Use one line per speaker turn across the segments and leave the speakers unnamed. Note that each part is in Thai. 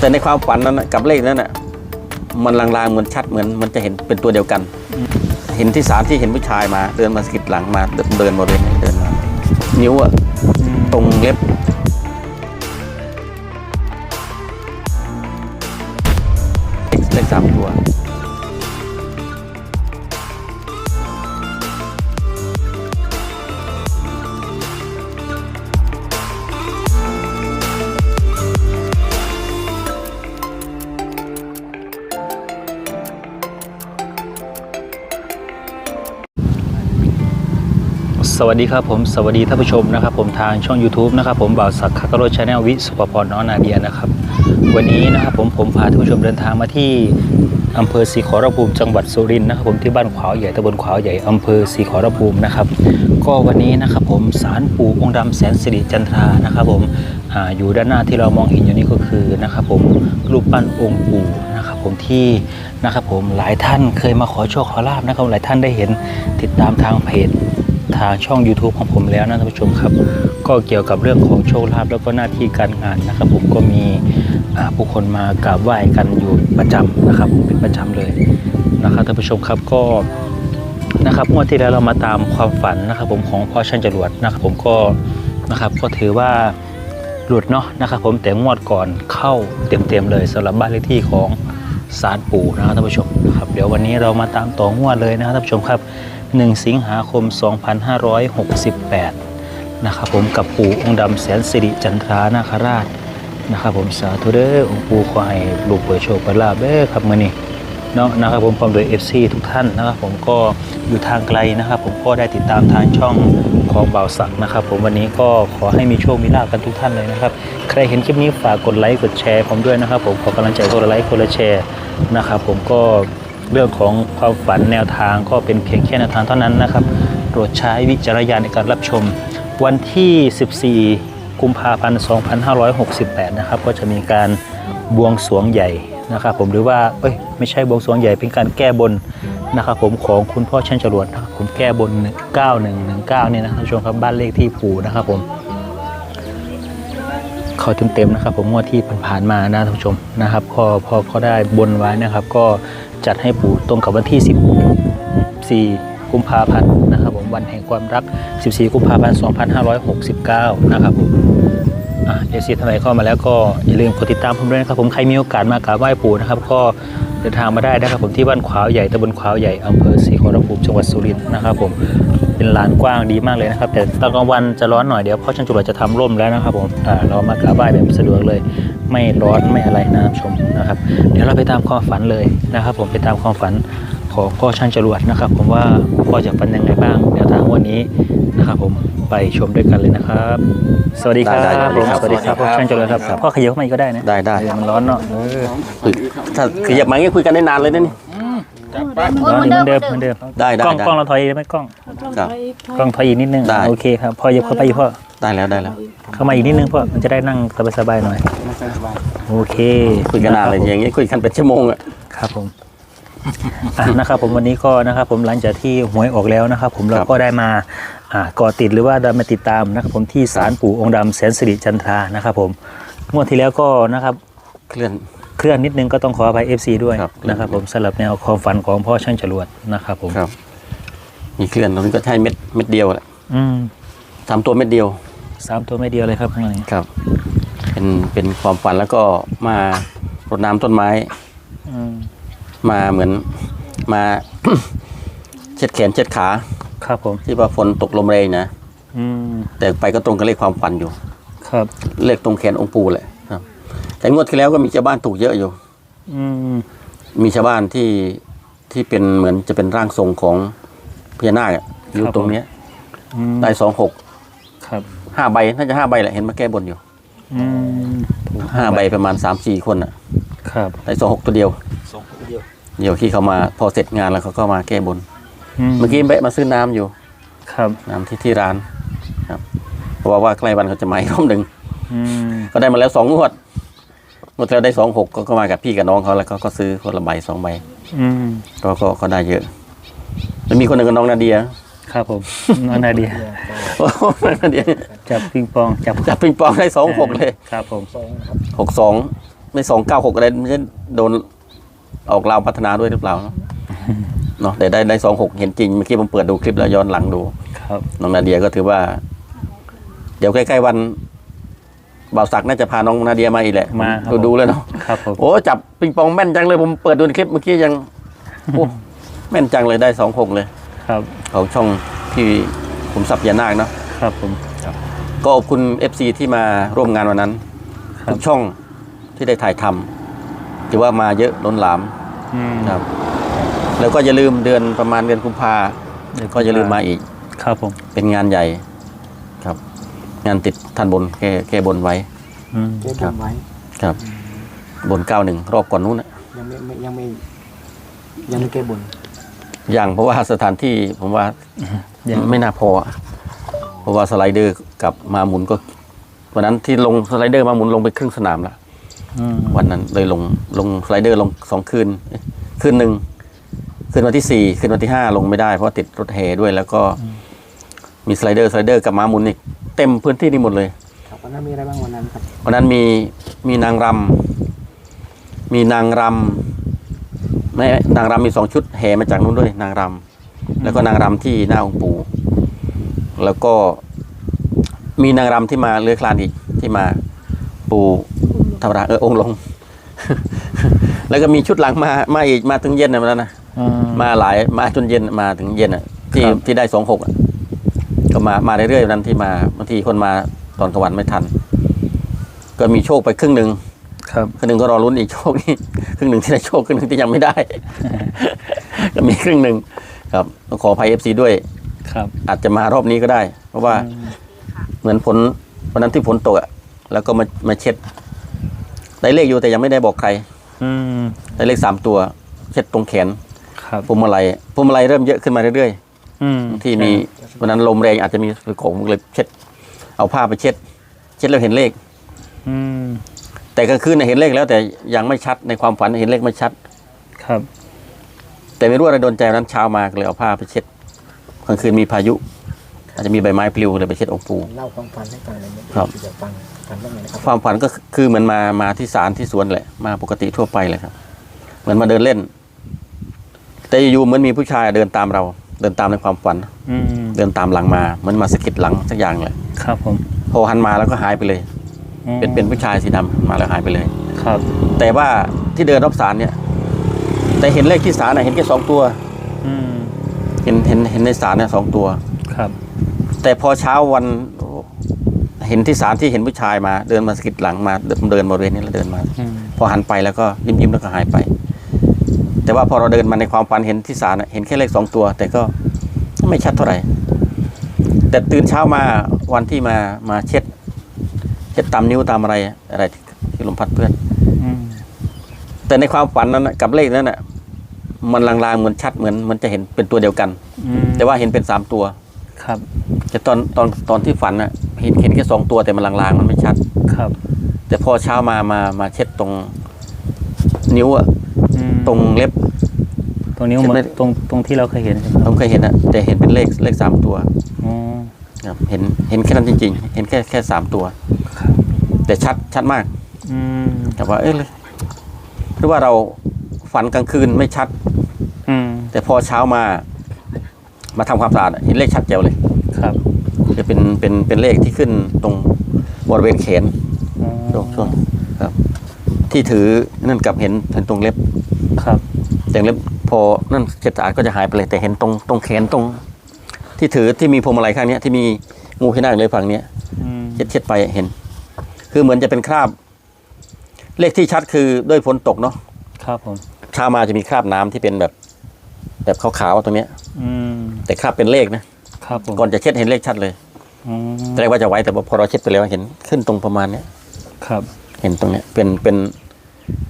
แต่ในความฝันนั้นน่ะกับเลขนั้นน่ะมันลางๆเหมือนชัดเหมือนมันจะเห็นเป็นตัวเดียวกัน เห็นที่สารที่เห็นผู้ชายมา เดินมาสะกิดหลังมาเดินเดินมาเลยเดินมานิ้วอะตรงเล็บ สวั
สดีครับผมสวัสดีท่านผู้ชมนะครับ ผมทางช่อง YouTube นะครับผมบ่าวศักดิ์คักกะโรชแนลวิสุภพรน้องนาเดียนะครับ วันนี้นะครับผมผมพาท่านผู้ชมเดินทางมาที่อำเภอศรีขอรภูมิจังหวัดสุรินทร์นะครับผมที่บ้านขวาวใหญ่ตำบลขวาวใหญ่อำเภอศรีขอรภูมินะครับ ก็วันนี้นะครับผมศาลปู่องค์ดำแสนสิริจันทรานะครับผมออยู่ด้านหน้าที่เรามองเห็นอยู่นี้ก็คือนะครับผมรูปปั้นองค์ปู่นะครับผมที่นะครับผมหลายท่านเคยมาขอโชคขอลาบนะครับหลายท่านได้เห็นติดตามทางเพจ ทางช่อง YouTube ของผมแล้วนะท่านผู้ชมครับ ก็เกี่ยวกับเรื่องของโชคลาภแล้วก็หน้าที่การงานนะครับ ผมก็มีผู้คนมากราบไหว้กันอยู่ประจำนะครับ เป็นประจำเลยนะครับท่านผู้ชมครับก็นะครับงวดที่แล้วเรามาตามความฝันนะครับ ผมของพ่อช่างจรวดนะครับ ผมก็นะครับก็ถือว่าหลุดเนาะนะครับผมแต่งวดก่อนเข้าเต็มๆเลยสำหรับบ้านเลขที่ของศาลปู่นะครับท่านผู้ชมนะครับเดี๋ยววันนี้เรามาตามต่องวดเลยนะครับท่านผู้ชมครับ 1 สิงหาคม 2568 นะครับผมกับปู่องค์ดำแสนสิริจันทรานาคราชนะครับผมสาธุเด้อองค์ปู่ขอให้ลูกเปิดโชคเปิดลาบเด้อครับมื้อนี้เนาะนะครับผมพร้อมโดย FC ทุกท่านนะครับผมก็อยู่ทางไกลนะครับ ผมก็ได้ติดตามทางช่องของเบาสักนะครับ ผมวันนี้ก็ขอให้มีโชคมีลาบกันทุกท่านเลยนะครับ ใครเห็นคลิปนี้ฝากกดไลค์กดแชร์ผมด้วยนะครับ ผมขอกำลังใจคนละไลค์คนละแชร์นะครับ ผมก็ เรื่องของความฝันแนวทางก็เป็นเพียงแค่แนวทางเท่านั้นนะครับโปรดใช้วิจารณญาณในการรับชม วันที่ 14 กุมภาพันธ์ 2568 นะครับ ก็จะมีการบวงสรวงใหญ่นะครับ ผมหรือว่าเอ้ยไม่ใช่บวงสรวงใหญ่เป็นการแก้บนนะครับ ผมของคุณพ่อช่างจรวดนะครับผมแก้บน 9119 เนี่ยนะท่านผู้ชมครับบ้านเลขที่ปู่นะครับผมเขาเต็มๆนะครับ ผมงวดที่ผ่านๆมานะท่านผู้ชมนะครับพอพอเขาได้บนไว้นะครับ ก็ จัดให้ปู่ตรงกับวันที่ 14 กุมภาพันธ์นะครับผมวันแห่งความรัก 14 กุมภาพันธ์ 2569 นะครับผมเอซีท่านใดเข้ามาแล้วก็อย่าลืมกดติดตามผมด้วยนะครับผมใครมีโอกาสมากราบไหว้ปู่นะครับก็เดินทางมาได้นะครับผมที่บ้านขวาวใหญ่ตำบลขวาวใหญ่อำเภอศรีขอรภูมิจังหวัดสุรินทร์นะครับผม เป็นลานกว้างดีมากเลยนะครับแต่ตอนกลางวันจะร้อนหน่อยเดี๋ยวพ่อช่างจุลจะทำร่มแล้วนะครับผมอ่าเรามากราบไหว้แบบสะดวกเลย ไม่ร้อนไม่อะไรนะท่านผู้ชมนะครับ เดี๋ยวเราไปตามความฝันเลยนะครับ ผมไปตามความฝันของพ่อช่างจรวดนะครับ ผมว่าพ่อจะฝันยังไงบ้างเดี๋ยวทางวันนี้นะครับผมไปชมด้วยกันเลยนะครับ สวัสดีครับ
ได้ได้
ผม
ครับ
สวัสดีครับ
สวั
พ่อ
สดีครับ
ช่างจรวดครับพ่อขยับเข้ามาอีกก็ได้นะ
ได้ได้
เยวมันร้อนเนาะเออ
คุยถ้าขยับมาอย่างนี้คุยกันได้นานเลยนะนี่
ร้อนเหมือนเดิมเหมือนเดิม
ได้ได้
กล้อง
ได้
กล้องเราถอยได้ไหมกล้อง
ครับ
กล้องถอยอีกนิดนึง
ได้
โอเคครับพ่ออย่าเข้าไปอีกพ่อ
ได้แล้วได้แล้ว
เข้ามาอีกนิดนึงพ่อมันจะได้นั่งสบายๆหน่อยโอเค
คุยกันนานเลยอย่างนี้คุยกันเป็นชั่วโมงอะ
ครับผมอะนะครับผมวันนี้ก็นะครับผมหลังจากที่หวยออกแล้วนะครับ ผมเราก็ได้มาอ่าก่อติดหรือว่าได้มาติดตามนะครับผมที่ศาลปู่องค์ดำแสนสิริจันทรานะครับผมงวดที่แล้วก็นะครับ
เคลื่อน
เคลื่อนนิดนึงก็ต้องขออภัย FC ด้วย
ครับ
นะครับผมสำหรับแนวความฝันของพ่อช่างจรวดนะครับผม
ครับ มีเคลื่อนตรงนี้ก็ใช้เม็ดเม็ดเดียวแหละ
อืม
ทำตัวเม็ดเดียว
สามตัวไม่เดียวเลยครับข้างใน
ครับ เป็นเป็นความฝันแล้วก็มารดน้ำต้นไม้
อืม
มาเหมือนมา เช็ดแขนเช็ดขา
ครับผม
ที่ว่าฝนตกลมแรงนะ
อืม
แต่ไปก็ตรงกับเลขความฝันอยู่
ครับ
เลขตรงแขนองค์ปู่แหละครับ แต่งวดที่แล้วก็มีชาวบ้านถูกเยอะอยู่
อืม
มีชาวบ้านที่ที่เป็นเหมือนจะเป็นร่างทรงของพญานาคอะอยู่ตรงเนี้ย
อืม
ได้สองหก
ครับ
ห้าใบน่าจะห้าใบแหละเห็นมาแก้บนอยู่
อืมถูก
ห้าใบประมาณสามสี่คนอะ
ครับ
ได้สองหกตัวเดียว
สองเดียว
เดี๋ยวที่เขามาพอเสร็จงานแล้วเขาก็มาแก้บน
อืม
เมื่อกี้แวะมาซื้อน้ำอยู่
ครับ
น้ำที่ที่ร้านครับเพราะว่าว่าใกล้วันเขาจะมาอีกรอบหนึ่ง
อืม
ก็ได้มาแล้วสองงวด งวดที่แล้วได้สองหกก็ก็มากับพี่กับน้องเขาแล้วก็ก็ซื้อคนละใบสองใบ
อืม
ก็ก็ก็ได้เยอะแล้วมีคนหนึ่งกับน้องนาเดีย
ครับผมน้องนาเดีย
โอ้โหน้องนาเดีย
จับปิงปองจับ
จับปิงปองได้สองหกเลย
ครับผม
หกสองไม่สองเก้าหกอะไรไม่ใช่โดนออกลาวพัฒนาด้วยหรือเปล่าเนอะเนาะแต่ได้ได้สองหกเห็นจริงเมื่อกี้ผมเปิดดูคลิปแล้วย้อนหลังดู
ครับ
น้องนาเดียก็ถือว่า เดี๋ยวใกล้ๆวัน บ่าวศักดิ์น่าจะพาน้องนาเดียมาอีกแหละ
มาครับ
ดูดูแล้วเนาะ
ครับผม
โอ้จับปิงปองแม่นจังเลยผมเปิดดูในคลิปเมื่อกี้ยังโอ้แม่นจังเลยได้สองหกเลย
ครับ
ของช่องที่ผมสับยานาคเนาะ
ครับผม
ก็ขอบคุณ FC ที่มาร่วมงานวันนั้น
ครับ
ทุกช่องที่ได้ถ่ายทำถือว่ามาเยอะล้นหลาม
อืม
ครับ แล้วก็อย่าลืมเดือนประมาณเดือนกุมภาก็อย่าลืมมาอีก
ครับผม
เป็นงานใหญ่ครับ งานติดทันบนแก้แก้บนไว้
อืม
เก็บ
ครับ
ไว้
ครับ บนเก้าหนึ่งรอบก่อนนู้นนะ
ยังไม่ไม่ยังไม่ ยังไม่แก้บน
อย่างเพราะว่าสถานที่ผมว่า
ยัง
ไม่น่าพออะเพราะว่าสไลเดอร์กับมาหมุนก็วันนั้นที่ลงสไลเดอร์มาหมุนลงไปครึ่งสนามแล้ว
อืม
วันนั้นเลยลงลงสไลเดอร์ลงสองคืนเอ๊ะคืนหนึ่งคืนวันที่สี่คืนวันที่ห้าลงไม่ได้เพราะติดรถแห่ด้วย แล้วก็มีสไลเดอร์สไลเดอร์กับม้าหมุนอีก เต็มพื้นที่นี่หมดเลย
ครับวันนั้นมีอะไรบ้างวันนั้นครับ
วันนั้นมีมีนางรำมีนางรำไม่นางรำมีสองชุดแห่มาจากนู้นด้วย นางรำแล้วก็นางรำที่หน้าองค์ปู่แล้วก็มีนางรำที่มาเลื้อยคลานอีกที่มาปู่ธรรมดาเออองค์ลง แล้วก็มีชุดหลังมามาอีกมาถึงเย็นนะวันนั้นนะ
อืม
มาหลายมาจนเย็นมาถึงเย็นอะที่
ครับ
ที่ได้สองหก ก็มามาเรื่อยๆวันนั้นที่มาบางทีคนมาตอนกลางวันไม่ทัน ก็มีโชคไปครึ่งหนึ่ง
ครับ
ครึ่งหนึ่งก็รอลุ้นอีกโชคนี้ครึ่งหนึ่งที่ได้โชคครึ่งหนึ่งที่ยังไม่ได้ ก็มีครึ่งหนึ่งครับต้องขออภัยเอฟซีด้วย
ครับ
อาจจะมารอบนี้ก็ได้ เพราะว่า
อืม
เหมือนฝนวันนั้นที่ฝนตกอะแล้วก็มามาเช็ดได้เลขอยู่แต่ยังไม่ได้บอกใคร
อืม
ได้เลขสามตัว เช็ดตรงแขน
ครับ
พวงมาลัยพวงมาลัยเริ่มเยอะขึ้นมาเรื่อย
อืม
ๆที่มีวันนั้นลมแรงอาจจะมีของเลยเช็ด เอาผ้าไปเช็ด เช็ดแล้วเห็นเลข
อืม
แต่กลางคืนน่ะเห็นเลขแล้ว แต่ยังไม่ชัดในความฝันเห็นเลขไม่ชัด
ครับ
แต่ไม่รู้อะไรโดนใจวันนั้นเช้ามาก็เลยเอาผ้าไปเช็ดกลางคืนมีพายุ อาจจะมีใบไม้ปลิวเลยไปเช็ดองค์ปู่
เล่าความฝันให้ฟังหน่อยไหม
ครับ
อยากฟังฟังบ้างไหมนะครับ
ความฝันก็คือเหมือนมามาที่ศาลที่สวนแหละมาปกติทั่วไปเลยครับ เหมือนมาเดินเล่น แต่อยู่ๆเหมือนมีผู้ชายเดินตามเรา เดินตามในความฝัน
อืม
เดินตามหลังมาเหมือนมาสะกิดหลังสักอย่างเลย
ครับผม
พอหันมาแล้วก็หายไปเลย
อืม
เป็นเป็นผู้ชายสีดำมาแล้วหายไปเลย
ครับ
แต่ว่าที่เดินรอบศาลเนี่ย แต่เห็นเลขที่ศาลน่ะเห็นแค่สองตัว
อืม
เห็นเห็นเห็นในศาลเนี่ยสองตัว
ครับ
แต่พอเช้าวันโอ้เห็นที่ศาลที่เห็นผู้ชายมา เดินมาสะกิดหลังมาเดินเดินบริเวณนี้แล้วเดินมา
อืม
พอหันไปแล้วก็ยิ้มยิ้มๆแล้วก็หายไป แต่ว่าพอเราเดินมาในความฝันเห็นที่ศาลน่ะเห็นแค่เลขสองตัว แต่ก็ไม่ชัดเท่าไหร่ แต่ตื่นเช้ามาวันที่มามาเช็ด เช็ดตามนิ้วตามอะไรอะไรที่ที่ลมพัดเพื่อน
อืม
แต่ในความฝันนั้นน่ะกับเลขนั้นน่ะ มันลางๆเหมือนชัดเหมือนมันจะเห็นเป็นตัวเดียวกัน
อืม
แต่ว่าเห็นเป็นสามตัว
ครับ
แต่ตอนตอนตอนที่ฝันน่ะ เห็นเห็นแค่สองตัวแต่มันลางๆมันไม่ชัด
ครับ
แต่พอเช้ามามามาเช็ดตรง นิ้วอะ
อืม
ตรงเล็บ
ตรงนี้
เห็น
มัน
ไหม
ตรงตรงที่เราเคยเห็นใช่ไหม
ผมเคยเห็นอะแต่เห็นเป็นเลขเลขสามตัว
อ๋อ
ครับเห็นเห็นแค่นั้นจริง ๆ เห็นแค่แค่สามตัว
ครับ
แต่ชัดชัดมาก
อืม
แต่ว่าเอ๊ะหรือว่าเราฝันกลางคืนไม่ชัด
อืม
แต่พอเช้ามา มาทำความสะอาดอะเห็นเลขชัดแจ๋วเลย
ครับ
จะเป็นเป็นเป็นเลขที่ขึ้นตรงบริเวณแขน
อ๋อ
ช่วงช่วงครับ ที่ถือนั่นกับเห็นเห็นตรงเล็บ
ครับ
แต่เล็บพอนั่นเสร็จสะอาดก็จะหายไปเลย แต่เห็นตรงตรงแขนตรง ที่ถือที่มีพวงมาลัยข้างเนี้ยที่มีงูที่หน้าเลยฝั่งเนี้ย
อืม
เช็ดเช็ดไปเห็น คือเหมือนจะเป็นคราบ เลขที่ชัดคือด้วยฝนตกเนาะ
ครับผม
เช้ามาจะมีคราบน้ำที่เป็นแบบ แบบขาวๆตรงเนี้ย
อืม
แต่คราบเป็นเลขนะครับ
ผม
ก่อนจะเช็ดเห็นเลขชัดเลย
อืม
ตอนแรกว่าจะไว้แต่พอเราเช็ดไปแล้วเห็นขึ้นตรงประมาณเนี้ย
ครับ
เห็นตรงเนี้ยเป็นเป็น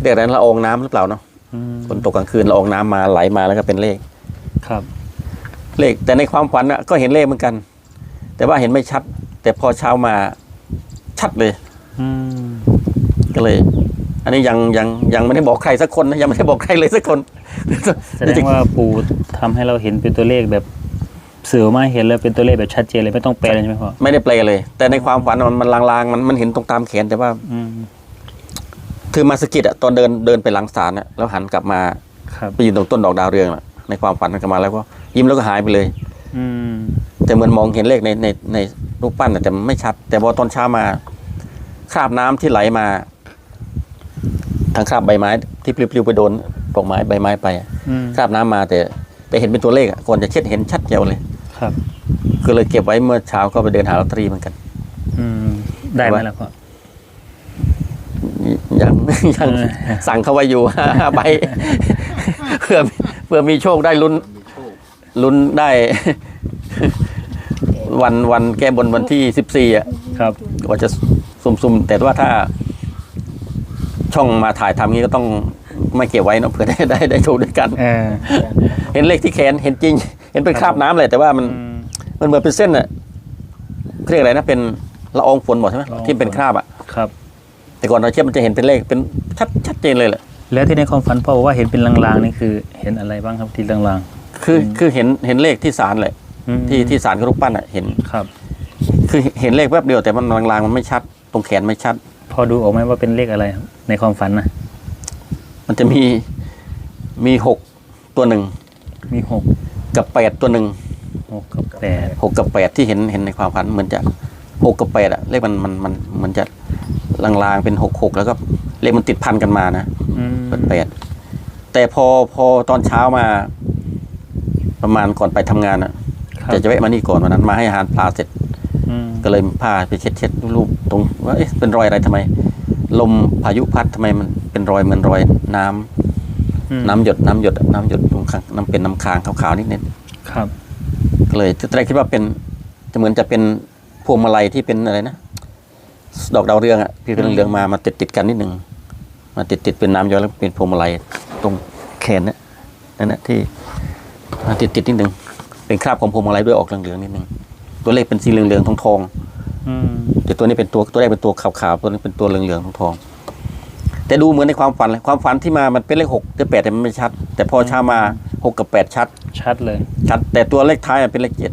เรียกอะไรนะละอองน้ำหรือเปล่าเนาะ
อืม
ฝนตกกลางคืนละอองน้ำมาไหลมาแล้วก็เป็นเลข
ครับ
เลขแต่ในความฝันน่ะก็เห็นเลขเหมือนกัน แต่ว่าเห็นไม่ชัด แต่พอเช้ามาชัดเลย
อืม
ก็เลย อันนี้ยังยังยังไม่ได้บอกใครสักคนนะยังไม่ได้บอกใครเลยสักคน
แสดงว่าปู่ทำให้เราเห็นเป็นตัวเลขแบบสื่อมาให้เห็นแล้วเป็นตัวเลขแบบชัดเจนเลยไม่ต้องแปลเลยใช่ไหมพ่อ
ไม่ได้แปลเลย แต่ในความฝันมันมันลางๆมันมันเห็นตรงตามแขนแต่ว่า
อืม
คือมาสะกิดอะตอนเดินเดินไปหลังศาลอะแล้วหันกลับมา
ครับ
ไปยืนตรงต้นดอกดาวเรืองอะในความฝันกลับมาแล้วก็ยิ้มแล้วก็หายไปเลย
อืม
แต่เหมือนมองเห็นเลขในในในรูปปั้นอะแต่ไม่ชัด แต่พอตอนเช้ามาคราบน้ำที่ไหลมาทางคราบใบไม้ที่ปลิวๆไปโดนดอกไม้ใบไม้ไปอะ
อืม
คราบน้ำมาแต่แต่เห็นเป็นตัวเลขอะก่อนจะเช็ดเห็นชัดเจวเลย
ครับ
ก็เลยเก็บไว้เมื่อเช้าก็ไปเดินหาลอตเตอรี่เหมือนกัน
อืม ได้ไหมล่ะพ่อ
ยังยัง
เออ
สั่งเขาไว้อยู่ห้าใบเพื่อเพื่อมีโชคได้ลุ้นลุ้นได้ วันวันแก้บนวันที่สิบสี่อะ
ครับ
ว่าจะซุ่มๆ แต่ว่าถ้า ช่องมาถ่ายทำงี้ก็ต้องไม่เก็บไว้เนอะเผื่อได้ได้ได้โชคด้วยกัน
เออ
เห็นเลขที่แขนเห็นจริง เห็นเป็นคราบน้ำเลยแต่ว่ามัน
อืม
มันเหมือนเป็นเส้นอะเขาเรียกอะไรนะเป็นละอองฝนหมดใช่ไหม
ละอองฝน
ที่เป็นคราบอะ
ครับ
แต่ก่อนเราเชื่อมันจะเห็นเป็นเลขเป็นชัดชัดเจนเลยแหละ
แล้วที่ในความฝันพ่อบอกว่าเห็นเป็นลางๆนี่คือเห็นอะไรบ้างครับที่ลาง
คือคือเห็นเห็นเลขที่ศาลเลย
ๆอืม
ที่ที่ศาลกรูปปั้นอะเห็น
ครับ
คือเห็นเลขแวบเดียวแต่มันลางๆมันไม่ชัด ตรงแขนไม่ชัด
พอดูออกไหมว่าเป็นเลขอะไรครับในความฝันนะ
มันจะมีมีหกตัวหนึ่ง
มีหก
กับแปดตัวหนึ่ง
หกกับแปด
หกกับแปดที่เห็นเห็นในความฝันเหมือนจะหกกับแปดอะเลขมันมันมันเหมันจะ ลางๆเป็นหกหกแล้วก็เลขมันติดพันกันมานะ
อืม
แปดแปดแต่พอพอตอนเช้ามา ประมาณก่อนไปทำงานอะ
ครับ
จะจะแวะมานี่ก่อนวันนั้นมาให้อาหารปลาเสร็จ
อืม
ก็เลยพาไปเช็ดเช็ดรูปตรงว่าเอ๊ะเป็นรอยอะไรทำไม ลมพายุพัดทำไมมันเป็นรอยเหมือนรอยน้ำ
อืม
น้ำหยดน้ำหยดอะน้ำหยดตรงข้างน้ำเป็นน้ำค้างขาวๆนิดนิด
ครับ
ก็เลยตอนแรกคิดว่าเป็นจะเหมือนจะเป็นพวงมาลัยที่เป็นอะไรนะ ดอกดาวเรืองอะพี่เป็นเรืองๆมามาติดติดๆกันนิดหนึ่งมาติดติดๆเป็นน้ำย้อยแล้วเป็นพวงมาลัยตรงแขนนะนั่นนะที่มาติดติดๆนิดหนึ่งเป็นคราบของพวงมาลัยด้วยออกเหลืองๆนิดหนึ่งตัวเลขเป็นสีเหลืองๆทองๆ
อืม
แต่ตัวนี้เป็นตัวตัวแรกเป็นตัวขาวๆตัวนี้เป็นตัวเหลืองๆทองๆแต่ดูเหมือนในความฝันเลยความฝันที่มามันเป็นเลขหกหรือแปดแต่มันไม่ชัด แต่พอเช้ามาหกกับแปดชัด
ชัดเลย
ชัดแต่ตัวเลขท้ายมันเป็นเลขเจ็ด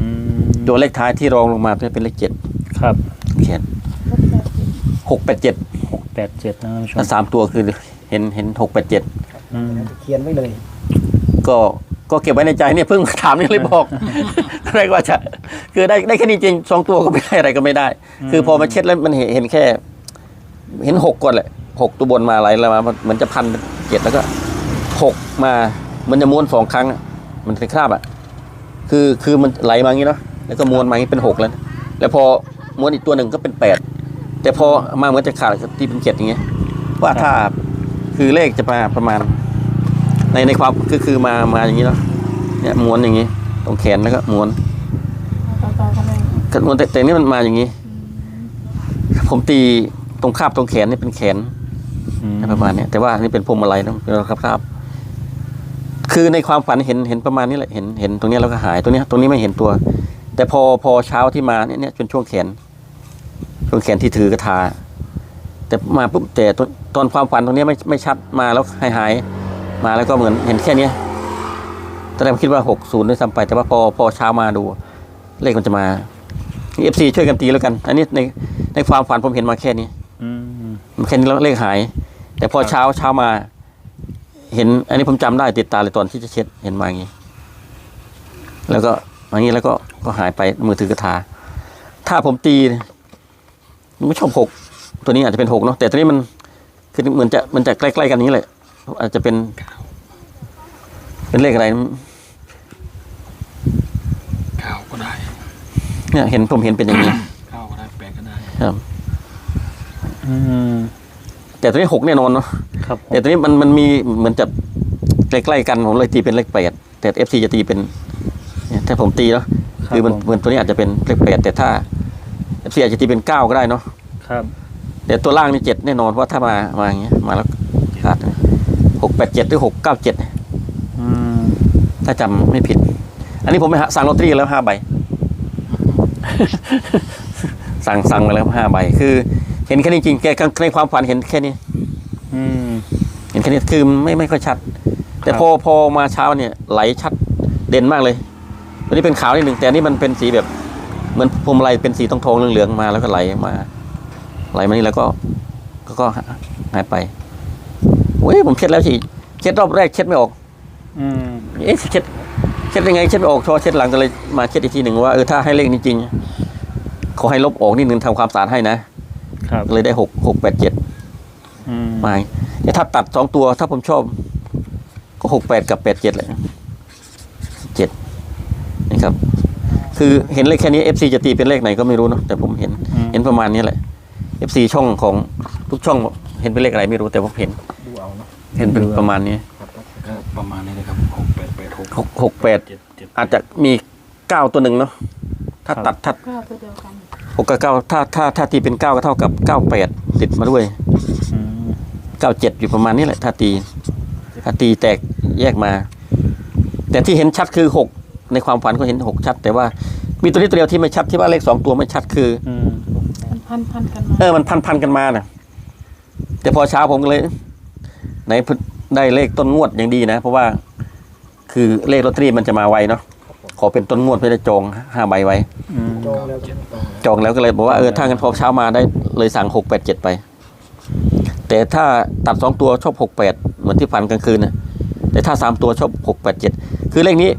อืม
ตัวเลขท้ายที่รองลงมาเป็นเลขเจ็ด
ครับ
เขียนห กแปดเจ็ด
หกแปดเจ็ดนะท่านผู้ชม
ถ้าสามตัวคือเห็นเห็นหกแปดเจ็ด
อืม
เขียนไว้เลย
ก็ก็เก็บไว้ในใจเนี่ยเพิ่งถามนี่เลยบอกอะไรกว่าจะคือได้ได้แค่นี้จริงสองตัวก็ไม่ได้อะไรก็ไม่ได้ คือพอมาเช็ดแล้วมันเห็นเห็นแค่ เห็นหกก่อนแหละหกตัวบนมาไหลแล้วมาเหมือนจะพันเป็นเจ็ดแล้วก็หกมามันจะม้วนสองครั้งอะมันเป็นคราบอะ คือคือมันไหลมาอย่างนี้เนาะแล้วก็ม้วนมาอย่างนี้เป็นหกแล้วนะแล้วพอม้วนอีกตัวหนึ่งก็เป็นแปด แต่พอมาเหมือนจะขาดที่เป็นเจ็ดอย่างเงี้ยว่าถ้าคือเลขจะมาประมาณ ในในความคือคือมามาอย่างนี้เนาะเนี่ยม้วนอย่างนี้ ตรงแขนแล้วก็ม้วนก็ม้วนแต่แต่นี่มันมาอย่างนี้ ผมตีตรงคาบตรงแขนนี่เป็นแขน
อืม
ประมาณเนี้ยแต่ว่านี่เป็นพวงมาลัยต้องเป็นครับครับ คือในความฝันเห็นเห็นประมาณนี้แหละเห็นเห็นตรงเนี้ยแล้วก็หายตรงเนี้ยตรงนี้ไม่เห็นตัว แต่พอพอเช้าที่มาเนี่ยเนี่ยเป็นช่วงแขน ช่วงแขนที่ถือกระทาแต่มาปุ๊บแต่ตอนตอนความฝันตรงเนี้ยไม่ไม่ชัดมาแล้วหายหายมาแล้วก็เหมือนเห็นแค่เนี้ยตอนแรกผมคิดว่าหกศูนย์ด้วยซ้ำไปแต่ว่าพอพอเช้ามาดู เลขมันจะมาเอฟซีช่วยกันตีแล้วกัน อันนี้ในในความฝันผมเห็นมาแค่นี้
อืม
มันแค่นี้แล้วเลขหาย แต่พอ
ครับ
เช้าเช้ามา เห็น อันนี้ผมจำได้ติดตาเลยตอนที่จะเช็ดเห็นมาอย่างนี้ แล้วก็อย่างนี้แล้วก็ก็หายไปมือถือกระทาถ้าผมตี ไม่ชอบหกตัวนี้อาจจะเป็นหกเนาะแต่ตัวนี้มันคือเหมือนจะมันจะใกล้ๆกันนี้แหละอาจจะเป็นเป็นเลขอะไร
เก้าก็ได้
เนี่ยเห็นผมเห็นเป็นอย่างนี้
เก้าก็ได้แปดก็ได้
ครับ
อืม
แต่ตัวนี้หกแน่นอนเนาะ
ครับผม
แต่ตัวนี้มันมันมีเหมือนจะใกล้ๆกันผมเลยตีเป็นเลขแปดแต่เอฟซีจะตีเป็นเนี่ยถ้าผมตีเนาะคือมันเหมือนตัวนี้อาจจะเป็นเลขแปดแต่ถ้าเอฟซีอาจจะตีเป็นเก้าก็ได้เนาะ
ครับ
แต่ตัวล่างนี่เจ็ดแน่นอนเพราะถ้ามามาอย่างเงี้ยมาแล้วขาดหกแปดเจ็ดหรือหกเก้าเจ็ด
อืม
ถ้าจำไม่ผิด อันนี้ผมไปหาสั่งลอตเตอรี่แล้วห้าใบ สั่งสั่งมาแล้วห้าใบ คือ เห็นแค่นี้จริงแกในความฝันเห็นแค่นี้
อืม
เห็นแค่นี้คือไม่ไม่ค่อยชัด แต่
ครับ
พอพอมาเช้าเนี่ย ไหลชัดเด่นมากเลยตัวนี้เป็นขาวนิดหนึ่งแต่อันนี่มันเป็นสีแบบเหมือนพวงมาลัยเป็นสีทองทองๆเหลืองๆมาแล้วก็ไหลมา ไหลมานี่แล้วก็ก็ก็หายไปเว้ยผมเช็ดแล้วสิเช็ดรอบแรกเช็ดไม่ออก
อืม
เอ๊ะเช็ดเช็ดยังไงเช็ดไม่ออกพอเช็ดหลังก็เลยมาเช็ดอีกทีหนึ่งว่าเออถ้าให้เลขนี้จริงขอให้ลบออกนิดนึงทำความสะอาดให้นะครับก็เลยได้หกหกแปดเจ็ด
อืม
มาแต่ถ้าตัดสองตัวถ้าผมชอบ ก็หกแปดกับแปดเจ็ดเลยเจ็ดนี่ครับ คือเห็นเลขแค่นี้ FC จะตีเป็นเลขไหนก็ไม่รู้เนาะแต่ผมเห็น เห็นประมาณนี้แหละ FC ช่องของทุกช่องเห็นเป็นเลขอะไรไม่รู้แต่ผมเห็น
ดูเอาเนาะ
เห็นเป็นประมาณนี้
ครับ
ก็ประมาณนี้นะครับหกแปดแปดหก
หกหกแปด
เจ็ดเจ็ด
อาจจะมีเก้าตัวหนึ่งเนาะถ้าตัดถ้า
ก็ตัวเดียวกัน
หกกับเก้าถ้าถ้าถ้าตีเป็นเก้าก็เท่ากับเก้าแปดติดมาด้วย
อืม
เก้าเจ็ดอยู่ประมาณนี้แหละ ถ้าตีถ้าตีแตกแยกมา แต่ที่เห็นชัดคือหกในความฝันก็เห็นหกชัด แต่ว่ามีตัวนี้ตัวเดียวที่ไม่ชัดที่ว่าเลขสองตัวไม่ชัดคือ
อืม
มัน พันพันกันมา
เออ มันพันพันกันมาน่ะ แต่พอเช้าผมก็เลยไหนเพิ่งได้เลขต้นงวดอย่างดีนะ เพราะว่า คือเลขลอตเตอรี่มันจะมาไวเนาะ ขอเป็นต้นงวดเพื่อจะจองห้าใบไว้
อืม
จองแล้วใช่ไหมจองแล้ว
จองแล้วก็เลยบอกว่าเออถ้างั้นพอเช้ามาได้เลยสั่งหกแปดเจ็ดไป แต่ถ้าตัดสองตัวชอบหกแปดเหมือนที่ฝันกลางคืนนะแต่ถ้าสามตัวชอบหกแปดเจ็ดคือเลขนี้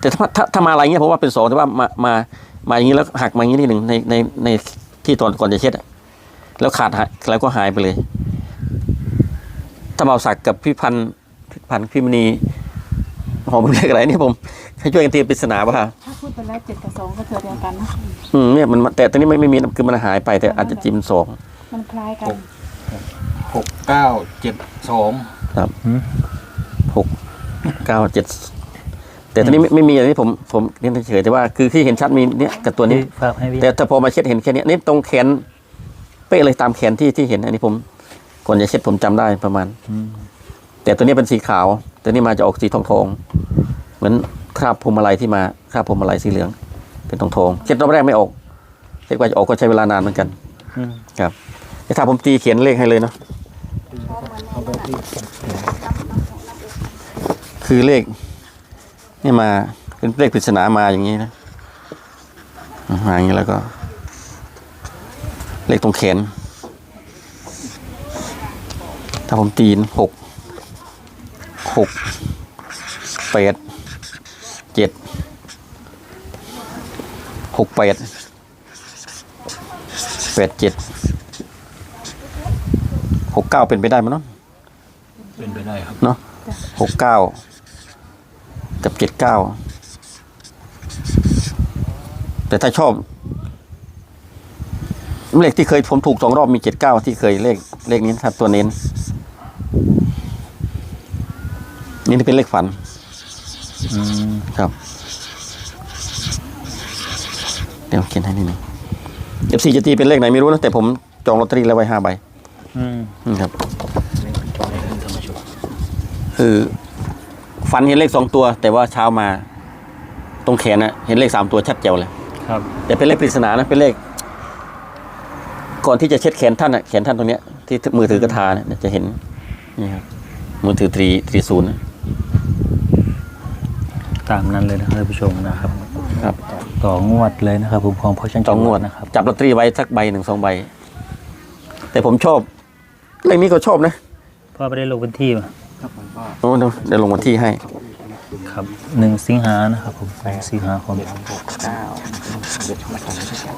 แต่ถ้าถ้าถ้ามาอะไรเงี้ยผมว่าเป็นสองแต่ว่ามามา มาอย่างนี้แล้วหักมาอย่างนี้นิดหนึ่งในในในที่ตอนก่อนจะเช็ดอะแล้วขาดหายแล้วก็หายไปเลยถ้าเบาศักดิ์กับพี่พันธ์พี่พันธ์พี่มณีหอมเลขอะไรนี่ผมให้ช่วยกันตีปริศนาป่ะ
ถ้าพูดไปแล้วเจ็ดกับสองก็ตัวเดียวกันนะ
อืมเนี่ยมันแต่ตอนนี้ไม่ไม่มีคือมันหายไปแต่อาจจะจิ้มสอง
มันคล้ายกัน
หกเก้าเจ็ดสอง
หกเก้าเจ็ด แต่ตอนนี้ไม่ไม่มีอย่างนี้ผมผมเรียนเฉยๆแต่ว่าคือที่เห็นชัดมีเนี่ยกับตัวนี้
ฝากให้พี่
แต่แต่พอมาเช็ดเห็นแค่เนี้ยนี่ตรงแขนเป๊ะเลยตามแขนที่ที่เห็นอันนี้ผมก่อนจะเช็ดผมจำได้ประมาณ
อืม
แต่ตัวนี้เป็นสีขาวตัวนี้มาจะออกสีทองทองๆเหมือนคราบพวงมาลัยที่มาคราบพวงมาลัยสีเหลือง เป็นทองทองๆเช็ดรอบแรกไม่ออกเช็ดกว่าจะออกก็ใช้เวลานานเหมือนกัน
อืม
ครับแต่ถ้าผมตีเขียนเลขให้เลยเนาะ
เอาแบบที่
คือเลข นี่มาเป็นเลขปริศนามาอย่างนี้นะมาอย่างนี้แล้วก็ เลขตรงแขน ถ้าผมตีนหกหกแปดเจ็ดหกแปดแปดเจ็ดหกเก้าเป็นไปได้ไหมยเนาะ
เป็นไปได้ครับ
เนาะหกเก้า กับเจ็ดเก้าแต่ถ้าชอบ เลขที่เคยผมถูกสองรอบมีเจ็ดเก้าที่เคยเลขเลขนี้ครับตัวเน้น นี่เป็นเลขฝัน
อืม
ครับ เดี๋ยวเขียนให้นิดหนึ่งเอฟซีจะตีเป็นเลขไหนไม่รู้นะแต่ผมจองลอตเตอรี่แล้วไว้ห้าใบ
อืม
นี่ครับ
จองแล้ว
ท่านผู้ชม
คือ ฝันเห็นเลขสองตัว แต่ว่าเช้ามาตรงแขนนะเห็นเลขสามตัวชัดเจ๋วเลย
ครับ
แต่เป็นเลขปริศนานะเป็นเลข ก่อนที่จะเช็ดแขนท่านอะแขนท่านตรงเนี้ยที่มือถือกระทาเนี่ยจะเห็นนี่ครับมือถือตรีตรีศูนย์
ตามนั้นเลยนะครับท่านผู้ชมนะครับ
ครับ
ต่องวดเลยนะครับผมของพ่อช่าง
จองงวด
นะครับ
จับลอตเตอรี่ไว้สักใบหนึ่งสองใบ แต่ผมชอบเลขนี้ก็ชอบนะ
พ่อไปได้ลงพื้นที่มา
ครับผมก็
โอ้เดี๋ยวเดี๋ยวลงวันที่ให้
ครับหนึ่งสิงหานะครับผมหนึ่งสิงหาคม
หกเก้าเดี๋ยวมาฟังนะครับ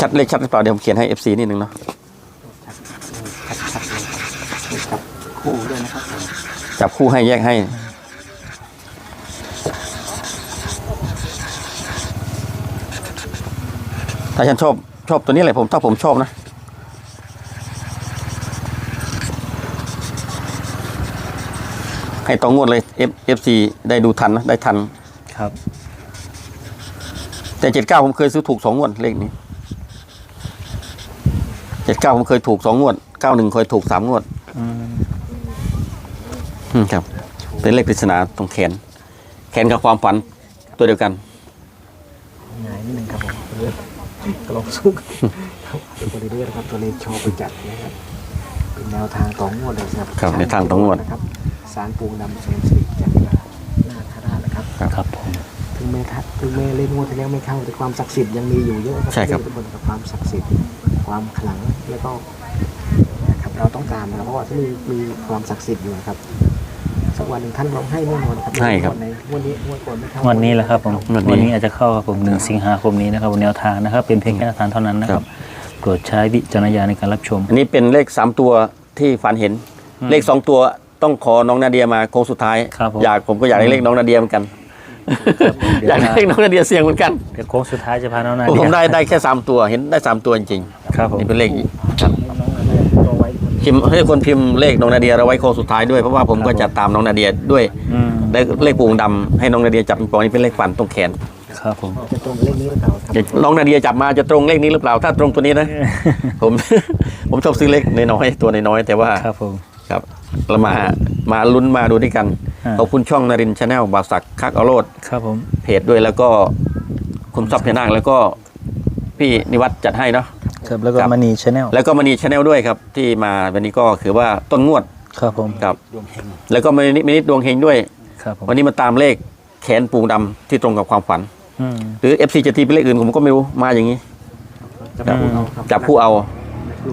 ชัดเลขชัดหรือเปล่าเดี๋ยวผมเขียนให้ FC นิดนึงเนาะ
ชัดๆเลยครับคู่ด้วยนะครับ
จับคู่ให้แยกให้ ถ้าฉันชอบชอบตัวนี้แหละผมถ้าผมชอบนะ ให้ต้องงวดเลย F FC ได้ดูทันนะได้ทัน
ครับ
แต่เจ็ดเก้าผมเคยซื้อถูกสองงวดเลขนี้เจ็ดเก้าผมเคยถูกสองงวดเก้าหนึ่งเคยถูกสามงวด
อืม
อืมครับ เป็นเลขปริศนาตรงแขน แขนกับความฝันตัวเดียวกัน
หงายนิดนึงครับผมเลือกกระลองซุกครับดูไปเรื่อยๆนะครับตัวเลขโชว์ไปจัดนะครับเป็นแนวทางต่องวดเลยครับ
ครับแนวทางต่องวด
นะครับ สารปูดำเซนสิริจันทรานาคราชนะครับ
ครับผม
ถถึงแม้ทัดถึงแม้เล่นงวดที่แล้วไม่เข้าแต่ความศักดิ์สิทธิ์ยังมีอยู่เยอะ
ใช่ครับ
ทุกคนกับความศักดิ์สิทธิ์ความขลังแล้วก็นะครับเราต้องการนะครับเพราะว่าที่นี่มีความศักดิ์สิทธิ์อยู่นะครับสักวันหนึ่งท่านลองให้แน่นอนครับ
ให้ครับ
งวดไหนงวดนี้งวดก่อนไม่เข้า
วันนี้แหละครับผม
วันนี้
วันนี้อาจจะเข้าครับผมหนึ่งสิงหาคมนี้นะครับแนวทางนะครับ เป็นเพียงแค่แนวทางเท่านั้นนะครับโปรดใช้วิจารณญาณในการรับชม
อันนี้เป็นเลขสามตัวที่ฝันเห็นเลขสองตัว ต้องขอน้องนาเดียมาโค้งสุดท้าย
ครับผม
อยากผมก็อยากได้เลขน้องนาเดียเหมือนกันอยากได้เลขน้องนาเดียเสียงเหมือนกัน
เดี๋ยวโค้งสุดท้ายจะพาน้องนา
ผม
เดีย
ได้ได้แค่สามตัวเห็นได้สามตัวจริง
ครับผ
ๆ
ม
นี่เป็นเลขครับ
น้องอะไรตัวไว้คน
พิมพ์ให้คนพิมพ์เลขน้องนาเดียเราไว้โค้งสุดท้ายด้วยเพราะว่าผมก็จะตามน้องนาเดียด้วย
อืม
ได้เลขปูงดำให้น้องนาเดียจับปิงปองนี่เป็นเลขฝันตรงแขน
ครับผม
จะตรงกับเลขนี้หรือเปล่าครับ
เดี๋ยวน้องนาเดียจับมาจะตรงเลขนี้หรือเปล่าถ้าตรงตัวนี้นะ ผม ผมชอบซื้อเลขน้อยๆตัวน้อยๆแต่ว่า
ครับผม
ครับ เรามามาลุ้นมาดูด้วยกัน
อ่า
ขอบคุณช่องนารินชาแนลบาสักคักเอาโรด
ครับผม
เพจด้วยแล้วก็คุณซับเพนาคแล้วก็พี่นิวัฒน์จัดให้เนาะ
ครับแล้วก็
ครับ
มณีชาแนล
แล้วก็มณีชาแนลด้วยครับ ที่มาวันนี้ก็คือว่าต้นงวด
ครับผม
ครับ
ดวงเฮง
แล้วก็มณีมณีดวงเฮงด้วย
ครับผม
วันนี้มาตามเลขแขนปูดำที่ตรงกับความฝัน
อืม
หรือ FC จะตีเป็นเลขอื่นผมก็ไม่รู้มาอย่างนี้
จับคู่เอาครับ
จับคู่เอา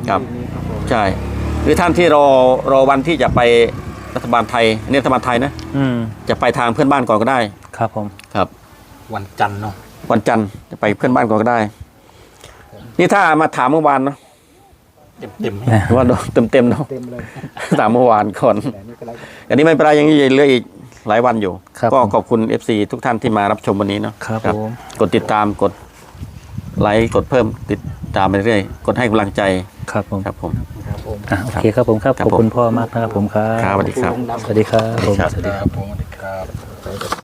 ครับ
เลขนี้ครับผม
ใช่ หรือท่านที่รอรอวันที่จะไปรัฐบาลไทยเนี่ยรัฐบาลไทยนะ
อืม
จะไปทางเพื่อนบ้านก่อนก็ได้
ครับผม
ครับ
วันจันทร์เนาะ
วันจันทร์จะไปเพื่อนบ้านก่อนก็ได้ นี่ถ้ามาถามเมื่อวานเนาะ
เต็มเต็มๆให้
ว่าเต็มเต็มๆเนาะ
เต็มเลย
ถามเมื่อวานก่อน
แต่ไม่เป็นไร
อันนี้ไม่เป็นไรยังเหลืออีกหลายวันอยู่
ครับ
ก็
ผม
ขอบคุณ FC ทุกท่านที่มารับชมวันนี้เนาะ
ครับผม
กดติดตามกดไลค์กดเพิ่มติด ตามไปเรื่อยกดให้กำลังใจ
ครับผม
ครับผม
ครับผม
อะโอเคครับผมครับ
ครับ
ขอบคุณ
ผม
พ่อมากนะครับผมครับ
ครับสวัสดีครับ
สวัสดีครับผม
ครับ
สวัสดีครับ
ครับผมสวัสดีครับ